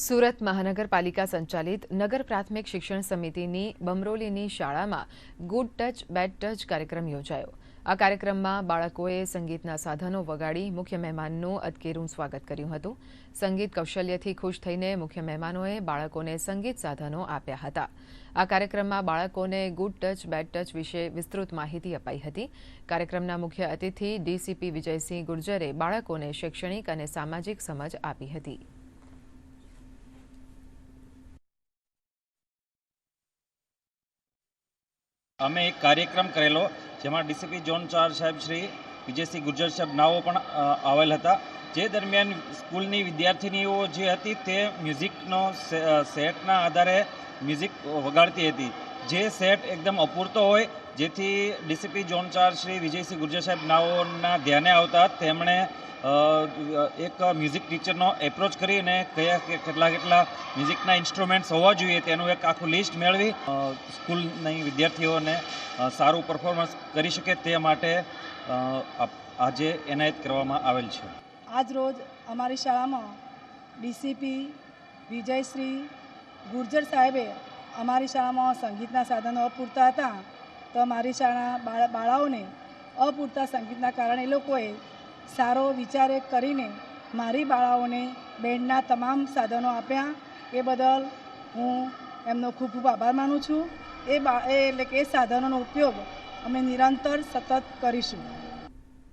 સુરત મહાનગરપાલિકા સંચાલિત નગર પ્રાથમિક શિક્ષણ સમિતિની બમરોલીની શાળામાં ગુડ ટચ, બેડ ટચ કાર્યક્રમ યોજાયો. આ કાર્યક્રમમાં બાળકોએ સંગીતના સાધનો વગાડી મુખ્ય મહેમાનનું અદકેરું સ્વાગત કર્યું હતું. સંગીત કૌશલ્યથી ખુશ થઈને મુખ્ય મહેમાનોએ બાળકોને સંગીત સાધનો આપ્યા હતા. આ કાર્યક્રમમાં બાળકોને ગુડ ટચ, બેડ ટચ વિશે વિસ્તૃત માહિતી અપાઈ હતી. કાર્યક્રમના મુખ્ય અતિથિ ડીસીપી વિજયસિંહ ગુર્જરે બાળકોને શૈક્ષણિક અને સામાજિક સમજ આપી હતી. અમે એક કાર્યક્રમ કરેલો, જેમાં ડીસીપી જોન ચાર સાહેબ શ્રી, વિજયસિંહ ગુર્જર સાહેબ નાઓ પણ આવેલ હતા. જે દરમિયાન સ્કૂલની વિદ્યાર્થિનીઓ જે હતી તે મ્યુઝિકનો સેટના આધારે મ્યુઝિક વગાડતી હતી. જે સેટ એકદમ અપૂરતો હોય, જેથી ડીસીપી જોન ચાર શ્રી, વિજયસિંહ ગુર્જર સાહેબ નાઓના ધ્યાને આવતા, તેમણે એક મ્યુઝિક ટીચરનો એપ્રોચ કરીને કયા કે કેટલા કેટલા મ્યુઝિકના ઇન્સ્ટ્રુમેન્ટ્સ હોવા જોઈએ તેનું એક આખું લિસ્ટ મેળવી સ્કૂલની વિદ્યાર્થીઓને સારું પરફોર્મન્સ કરી શકે તે માટે આજે એનાયત કરવામાં આવેલ છે. આજ રોજ અમારી શાળામાં ડીસીપી વિજયશ્રી ગુર્જર સાહેબે અમારી શાળામાં સંગીતના સાધનો અપૂરતા હતા, તો અમારી શાળા બાળા, બાળાઓને અપૂરતા સંગીતના કારણે લોકોએ સારો વિચાર કરીને મારી બાળાઓને બેન્ડના તમામ સાધનો આપ્યા. એ બદલ હું એમનો ખૂબ ખૂબ આભાર માનું છું. એ બા એટલે કે એ સાધનોનો ઉપયોગ અમે નિરંતર સતત કરીશું.